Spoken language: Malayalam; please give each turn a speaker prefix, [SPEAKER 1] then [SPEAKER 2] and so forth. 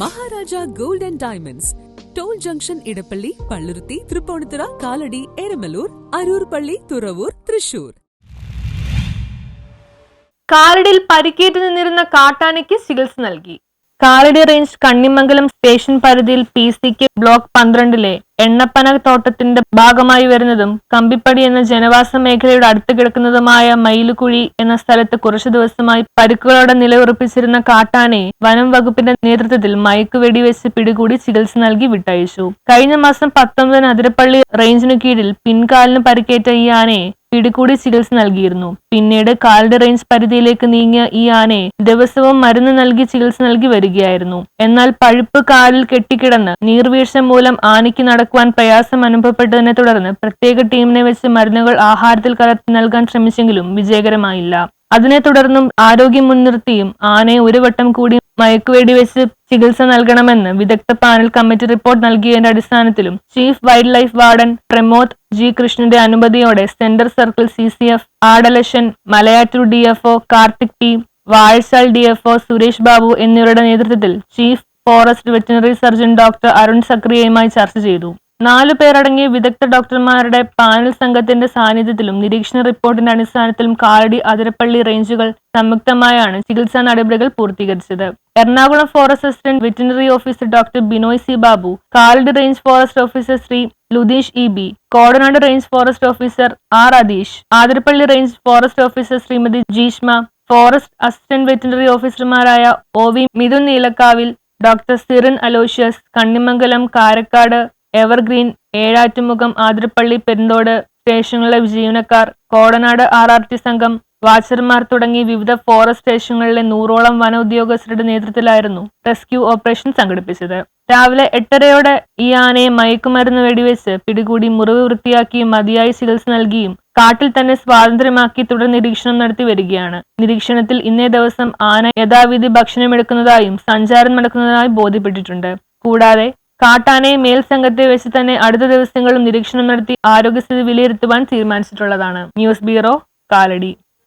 [SPEAKER 1] Maharaja gold and diamonds. Toll junction Edappally Palluruthy Tripunithura Kalady Eramalloor Aroor പള്ളി തുറവൂർ തൃശൂർ.
[SPEAKER 2] കാലടിയിൽ പരിക്കേറ്റ് നിന്നിരുന്ന കാട്ടാനയ്ക്ക് ചികിത്സ നൽകി. കാലടി റേഞ്ച് കണ്ണിമംഗലം സ്റ്റേഷൻ പരിധിയിൽ പി സി കെ ബ്ലോക്ക് പന്ത്രണ്ടിലെ എണ്ണപ്പന തോട്ടത്തിന്റെ ഭാഗമായി വരുന്നതും കമ്പിപ്പടി എന്ന ജനവാസ മേഖലയുടെ അടുത്ത് കിടക്കുന്നതുമായ മയിലുകുഴി എന്ന സ്ഥലത്ത് കുറച്ചു ദിവസമായി പരുക്കുകളോടെ നിലയുറപ്പിച്ചിരുന്ന കാട്ടാനയെ വനം വകുപ്പിന്റെ നേതൃത്വത്തിൽ മയക്ക് വെടിവെച്ച് പിടികൂടി ചികിത്സ നൽകി വിട്ടയച്ചു. കഴിഞ്ഞ മാസം പത്തൊമ്പതിന് അതിരപ്പള്ളി റേഞ്ചിനു കീഴിൽ പിൻകാലിന് പരിക്കേറ്റ ഈ ആനയെ പിടികൂടി ചികിത്സ നൽകിയിരുന്നു. പിന്നീട് കാൽഡ് റേഞ്ച് പരിധിയിലേക്ക് നീങ്ങിയ ഈ ആനയെ ദിവസവും മരുന്ന് നൽകി ചികിത്സ നൽകി വരികയായിരുന്നു. എന്നാൽ പഴുപ്പ് കാലിൽ കെട്ടിക്കിടന്ന് നീർവീഴ്ച മൂലം ആനയ്ക്ക് നടക്കുവാൻ പ്രയാസം അനുഭവപ്പെട്ടതിനെ തുടർന്ന് പ്രത്യേക ടീമിനെ വെച്ച് മരുന്നുകൾ ആഹാരത്തിൽ കലർത്തി നൽകാൻ ശ്രമിച്ചെങ്കിലും വിജയകരമായില്ല. അതിനെ തുടർന്നും ആരോഗ്യം മുൻനിർത്തിയും ആനയെ ഒരു വട്ടം കൂടി മയക്കുവേടി വെച്ച് ചികിത്സ നൽകണമെന്ന് വിദഗ്ധ പാനൽ കമ്മിറ്റി റിപ്പോർട്ട് നൽകിയതിന്റെ അടിസ്ഥാനത്തിലും chief wild life warden Pramod G കൃഷ്ണന്റെ അനുമതിയോടെ centre circle C C F Adalarasan Malayattoor D F O Karthik P Vazhachal D F O Suresh Babu എന്നിവരുടെ നേതൃത്വത്തിൽ chief forest veterinary surgeon doctor Arun സക്രിയയുമായി ചർച്ച ചെയ്തു. നാലു പേരടങ്ങിയ വിദഗ്ധ ഡോക്ടർമാരുടെ പാനൽ സംഘത്തിന്റെ സാന്നിധ്യത്തിലും നിരീക്ഷണ റിപ്പോർട്ടിന്റെ അടിസ്ഥാനത്തിലും കാലടി അതിരപ്പള്ളി റേഞ്ചുകൾ സംയുക്തമായാണ് ചികിത്സാ നടപടികൾ പൂർത്തീകരിച്ചത്. Ernakulam forest assistant veterinary officer doctor Binoy C Babu Kalady range forest officer Shri Ludeesh E B Kodanad range forest officer R Atheesh Athirappilly range forest officer Shrimati Jeeshma forest assistant veterinary ഓഫീസർമാരായ O V Mithun നീലക്കാവിൽ doctor Sirin Aloysius Kannimangalam Karakkad evergreen Ezhattumukham Athirappilly Perunthode സ്റ്റേഷനുകളിലെ ജീവനക്കാർ കോടനാട് ആർ ആർ ടി സംഘം വാച്ചർമാർ തുടങ്ങി വിവിധ ഫോറസ്റ്റ് സ്റ്റേഷനുകളിലെ നൂറോളം വന ഉദ്യോഗസ്ഥരുടെ നേതൃത്വത്തിലായിരുന്നു റെസ്ക്യൂ ഓപ്പറേഷൻ സംഘടിപ്പിച്ചത്. രാവിലെ എട്ടരയോടെ ഈ ആനയെ മയക്കുമരുന്ന് വെടിവെച്ച് പിടികൂടി മുറിവ് വൃത്തിയാക്കിയും മതിയായി ചികിത്സ നൽകിയും കാട്ടിൽ തന്നെ സ്വാതന്ത്ര്യമാക്കി തുടർ നിരീക്ഷണം നടത്തി വരികയാണ്. നിരീക്ഷണത്തിൽ ഇന്നേ ദിവസം ആന യഥാവിധി ഭക്ഷണമെടുക്കുന്നതായും സഞ്ചാരം നടക്കുന്നതായും ബോധ്യപ്പെട്ടിട്ടുണ്ട്. കൂടാതെ കാട്ടാനയെ മേൽ സംഘത്തെ വെച്ച് തന്നെ അടുത്ത ദിവസങ്ങളും നിരീക്ഷണം നടത്തി ആരോഗ്യസ്ഥിതി വിലയിരുത്തുവാൻ തീരുമാനിച്ചിട്ടുള്ളതാണ്. News bureau Kalady.